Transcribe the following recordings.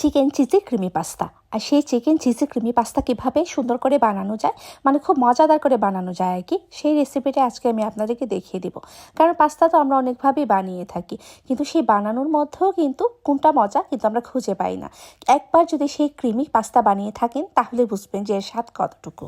Chicken cheesy creamy pasta. আর সেই chicken cheesy creamy pasta কীভাবে সুন্দর করে বানানো যায় মানে খুব মজাদার করে বানানো যায় আর কি, সেই রেসিপিটা আজকে আমি আপনাদেরকে দেখিয়ে দিব। কারণ পাস্তা তো আমরা অনেকভাবেই বানিয়ে থাকি, কিন্তু সেই বানানোর মধ্যেও কিন্তু কোনটা মজা কিন্তু আমরা খুঁজে পাই না। একবার যদি সেই ক্রিমি পাস্তা বানিয়ে থাকেন, তাহলে বুঝবেন যে এর স্বাদ কতটুকু।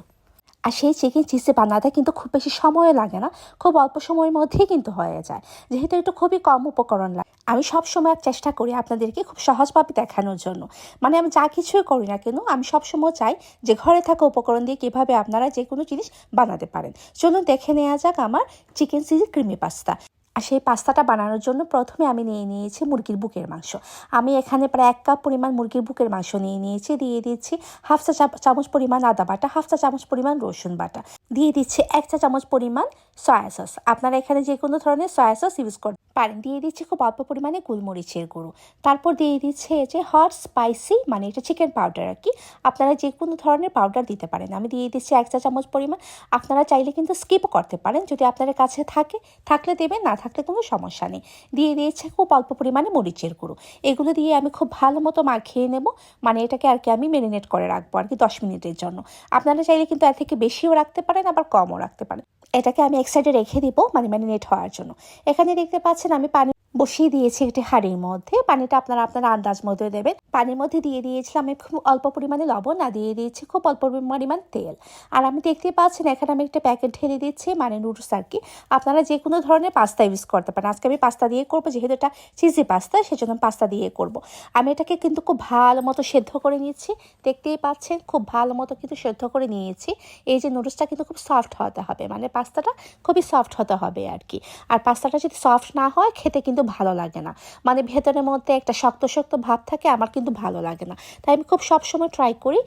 আর সেই চিকেন চিজে বানাতে কিন্তু খুব বেশি সময় লাগে না, খুব অল্প সময়ের মধ্যেই কিন্তু হয়ে যায়। যেহেতু একটু খুবই কম উপকরণ আমি সব সময় চেষ্টা করি আপনাদেরকে খুব সহজভাবে দেখানোর জন্য। মানে আমি যা কিছুই করি না কেন, আমি সব সময় চাই যে ঘরে থাকা উপকরণ দিয়ে কীভাবে আপনারা যে কোনো জিনিস বানাতে পারেন। চলুন দেখে নেওয়া যাক আমার চিকেন চিজি ক্রিমি পাস্তা। আর সেই পাস্তাটা বানানোর জন্য প্রথমে আমি নিয়ে নিয়েছি মুরগির বুকের মাংস। আমি এখানে প্রায় এক কাপ পরিমাণ মুরগির বুকের মাংস নিয়ে নিয়েছি, দিয়ে দিচ্ছি হাফ চা চামচ পরিমাণ আদা বাটা, হাফ চা চামচ পরিমাণ রসুন বাটা। দিয়ে দিচ্ছি এক চা চামচ পরিমাণ সয়া সস। আপনারা এখানে যে কোনো ধরনের সয়া সস ইউজ করতে পারেন। দিয়ে দিচ্ছি খুব অল্প পরিমাণে গোলমরিচের গুঁড়ো। তারপর দিয়ে দিচ্ছে যে হট স্পাইসি মানে এটা চিকেন পাউডার আর কি আপনারা যে কোনো ধরনের পাউডার দিতে পারেন। আমি দিয়ে দিচ্ছি এক চা চামচ পরিমাণ। আপনারা চাইলে কিন্তু স্কিপও করতে পারেন। যদি আপনাদের কাছে থাকে, থাকলে দেবেন, না থাকলে কোনো সমস্যা নেই। দিয়ে দিয়েছে খুব অল্প পরিমাণে মরিচের গুঁড়ো। এগুলো দিয়ে আমি খুব ভালো মতো মাখিয়ে নেব। মানে এটাকে আর কি আমি মেরিনেট করে রাখব আর কি দশ মিনিটের জন্য। আপনারা চাইলে কিন্তু এর থেকে বেশিও রাখতে পারেন, আবার কমও রাখতে পারেন। এটাকে আমি এক সাইডে রেখে দিব মানে ম্যারিনেট হওয়ার জন্য। এখানে দেখতে পাচ্ছেন আমি পানি বসিয়ে দিয়েছি একটি হাঁড়ির মধ্যে। পানিটা আপনারা আপনার আন্দাজ মতো দেবেন। পানির মধ্যে দিয়ে দিয়েছিলাম আমি খুব অল্প পরিমাণে লবণ। আর দিয়ে দিয়েছি খুব অল্প পরিমাণ তেল। আর আমি দেখতে পাচ্ছেন, এখানে আমি একটা প্যাকেট ঢেলে দিচ্ছি মানে নুডলস আর কি। আপনারা যে কোনো ধরনের পাস্তা ইউজ করতে পারেন। আজকে আমি পাস্তা দিয়ে করব, যেহেতু এটা চিজি পাস্তা সেজন্য পাস্তা দিয়ে করব। আমি এটাকে কিন্তু খুব ভালো মতো সেদ্ধ করে নিচ্ছি দেখতেই পাচ্ছেন, খুব ভালো মতো কিন্তু সেদ্ধ করে নিয়েছি। এই যে নুডলসটা কিন্তু খুব সফট হতে হবে মানে পাস্তাটা খুবই সফট হতে হবে আর কি। আর পাস্তাটা যদি সফট না হয়, খেতে কিন্তু ভালো লাগে না। মানে ভেতরের মধ্যে একটা শক্ত শক্ত ভাব থাকে, আমার কিন্তু ভালো লাগে না। তাই আমি খুব সবসময় ট্রাই করি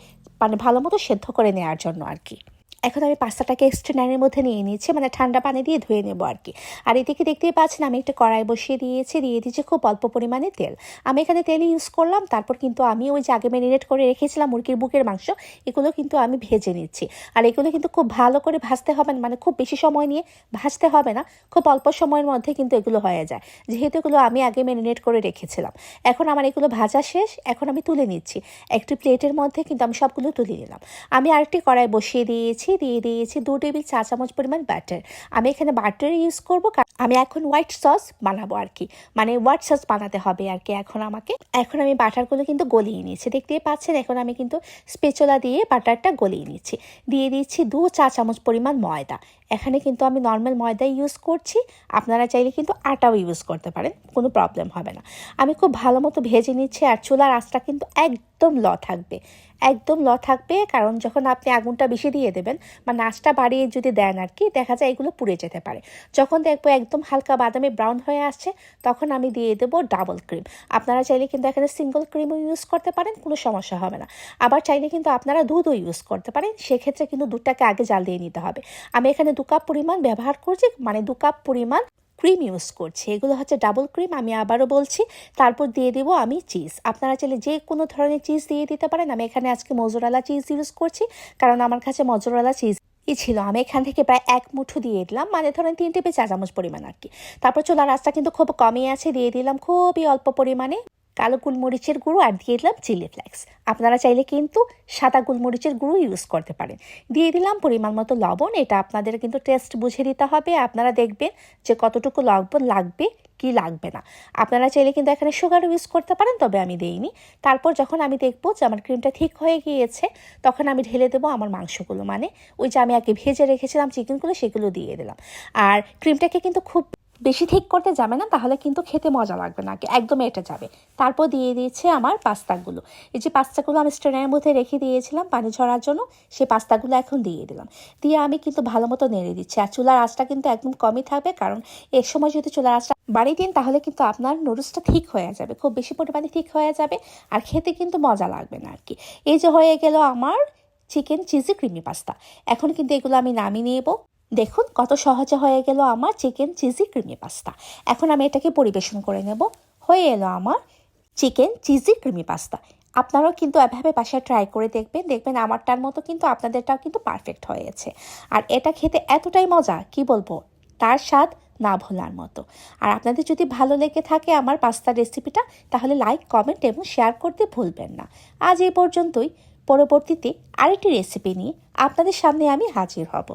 মানে ভালো মতো সেদ্ধ করে নেওয়ার জন্য আর কি। এখন আমি পাস্তাটাকে স্ট্রেনারের মধ্যে নিয়ে নিয়েছি মানে ঠান্ডা পানি দিয়ে ধুয়ে নেব আর কি। আর এদিকে দেখতেই পাচ্ছেন আমি একটা কড়াই বসিয়ে দিয়েছি, দিয়ে দিয়েছি খুব অল্প পরিমাণে তেল। আমি এখানে তেল ইউজ করলাম, তারপর কিন্তু আমি ওই যে আগে ম্যারিনেট করে রেখেছিলাম মুরগির বুকের মাংস, এগুলো কিন্তু আমি ভেজে নিচ্ছি। আর এগুলো কিন্তু খুব ভালো করে ভাজতে হবে না মানে খুব বেশি সময় নিয়ে ভাজতে হবে না, খুব অল্প সময়ের মধ্যে কিন্তু এগুলো হয়ে যায়। যেহেতু এগুলো আমি আগে ম্যারিনেট করে রেখেছিলাম। এখন আমার এগুলো ভাজা শেষ, এখন আমি তুলে নিচ্ছি। একটি প্লেটের মধ্যে কিন্তু আমি সবগুলো তুলে নিলাম। আমি আরেকটি কড়াই বসিয়ে দিয়েছি দিয়ে দিয়েছি দু টেবিল চা চামচ পরিমাণ বাটার আমি এখানে বাটার ইউজ করব আমি এখন হোয়াইট সস বানাবো আর কি। মানে হোয়াইট সস বানাতে হবে আর কি এখন আমাকে। এখন আমি বাটারগুলো কিন্তু গলিয়ে নিয়েছি। দেখতেই পাচ্ছেন, এখন আমি কিন্তু স্পেচলা দিয়ে বাটারটা গলিয়ে নিচ্ছি। দিয়ে দিচ্ছি দু চা চামচ পরিমাণ ময়দা। এখানে কিন্তু আমি নর্মাল ময়দা ইউজ করছি। আপনারা চাইলে কিন্তু আটাও ইউজ করতে পারেন, কোনো প্রবলেম হবে না। আমি খুব ভালো মতো ভেজে নিচ্ছি আর চুলার আঁচটা কিন্তু একদম ল থাকবে। একদম ল থাকবে, কারণ যখন আপনি আগুনটা বেশি দিয়ে দেবেন বা নাচটা বাড়িয়ে যদি দেন আর কি, দেখা যায় এগুলো পুড়ে যেতে পারে। যখন দেখব একদম হালকা বাদামি ব্রাউন হয়ে আসছে, তখন আমি দিয়ে দেবো ডাবল ক্রিম। আপনারা চাইলে কিন্তু এখানে সিঙ্গল ক্রিমও ইউজ করতে পারেন, কোনো সমস্যা হবে না। আবার চাইলে কিন্তু আপনারা দুধও ইউজ করতে পারেন, সেক্ষেত্রে কিন্তু দুধটাকে আগে জাল দিয়ে নিতে হবে। আমি এখানে দু কাপ পরিমাণ ব্যবহার করছি মানে দু কাপ পরিমাণ ক্রিম ইউজ করছি। এগুলো হচ্ছে ডাবল ক্রিম আমি আবারও বলছি। তারপর দিয়ে দেবো আমি চিজ আপনারা চাইলে যে কোনো ধরনের চিজ দিয়ে দিতে পারেন। আমি এখানে আজকে মজুরালা চিজ ইউজ করছি, কারণ আমার কাছে মজুরালা চিজ ই ছিল। আমি এখান থেকে প্রায় এক মুঠো দিয়ে দিলাম মানে ধরেন তিন টেপে চা চামচ পরিমাণ আর কি। তারপর চোলার রাস্তা কিন্তু খুব কমই আছে, দিয়ে দিলাম খুবই অল্প পরিমাণে। কালো গোলমরিচের গুঁড়ো আর দিয়ে দিলাম চিলি ফ্লেক্স। আপনারা চাইলে কিন্তু সাদা গোলমরিচের গুঁড়ো ইউজ করতে পারেন। দিয়ে দিলাম পরিমাণ মতো লবণ, এটা আপনাদের কিন্তু টেস্ট বুঝে দিতে হবে। আপনারা দেখবেন যে কতটুকু লবণ লাগবে, কি লাগবে না। আপনারা চাইলে কিন্তু এখানে সুগারও ইউজ করতে পারেন, তবে আমি দেইনি। তারপর যখন আমি দেখব যে আমার ক্রিমটা ঠিক হয়ে গিয়েছে, তখন আমি ঢেলে দেবো আমার মাংসগুলো। মানে ওই যে আমি আগে ভেজে রেখেছিলাম চিকেনগুলো সেগুলো দিয়ে দিলাম। আর ক্রিমটাকে কিন্তু খুব বেশি ঠিক করতে যাবে না, তাহলে কিন্তু খেতে মজা লাগবে না একদম এটা যাবে। তারপর দিয়ে দিয়েছে আমার পাস্তাগুলো। এই যে পাস্তাগুলো আমি স্ট্রেনের মধ্যে রেখে দিয়েছিলাম পানি ঝরার জন্য সেই পাস্তাগুলো এখন দিয়ে দিলাম। দিয়ে আমি কিন্তু ভালো মতো নেড়ে দিচ্ছি। আর চুলার আঁচটা কিন্তু একদম কমই থাকবে, কারণ এর সময় যদি চুলার আঁচটা বাড়িয়ে দিন, তাহলে কিন্তু আপনার নুডলসটা ঠিক হয়ে যাবে, খুব বেশি পরিমাণে ঠিক হয়ে যাবে, আর খেতে কিন্তু মজা লাগবে না আর কি এই যে হয়ে গেল আমার চিকেন চিজি ক্রিমি পাস্তা। এখন কিন্তু এগুলো আমি নামিয়ে নেব। দেখুন কত সহজে হয়ে গেল আমার চিকেন চিজি ক্রিমি পাস্তা। এখন আমি এটাকে পরিবেশন করে নেব। হয়ে এলো আমার চিকেন চিজি ক্রিমি পাস্তা। আপনারাও কিন্তু এভাবে বাসায় ট্রাই করে দেখবেন। দেখবেন আমারটার মতো কিন্তু আপনাদেরটাও কিন্তু পারফেক্ট হয়েছে। আর এটা খেতে এতটাই মজা, কি বলব? তার স্বাদ না ভোলার মতো। আর আপনাদের যদি ভালো লেগে থাকে আমার পাস্তার রেসিপিটা তাহলে লাইক কমেন্ট এবং শেয়ার করতে ভুলবেন না। আজ এই পর্যন্তই। পরবর্তীতে আরেকটি রেসিপি নিয়ে আপনাদের সামনে আমি হাজির হব।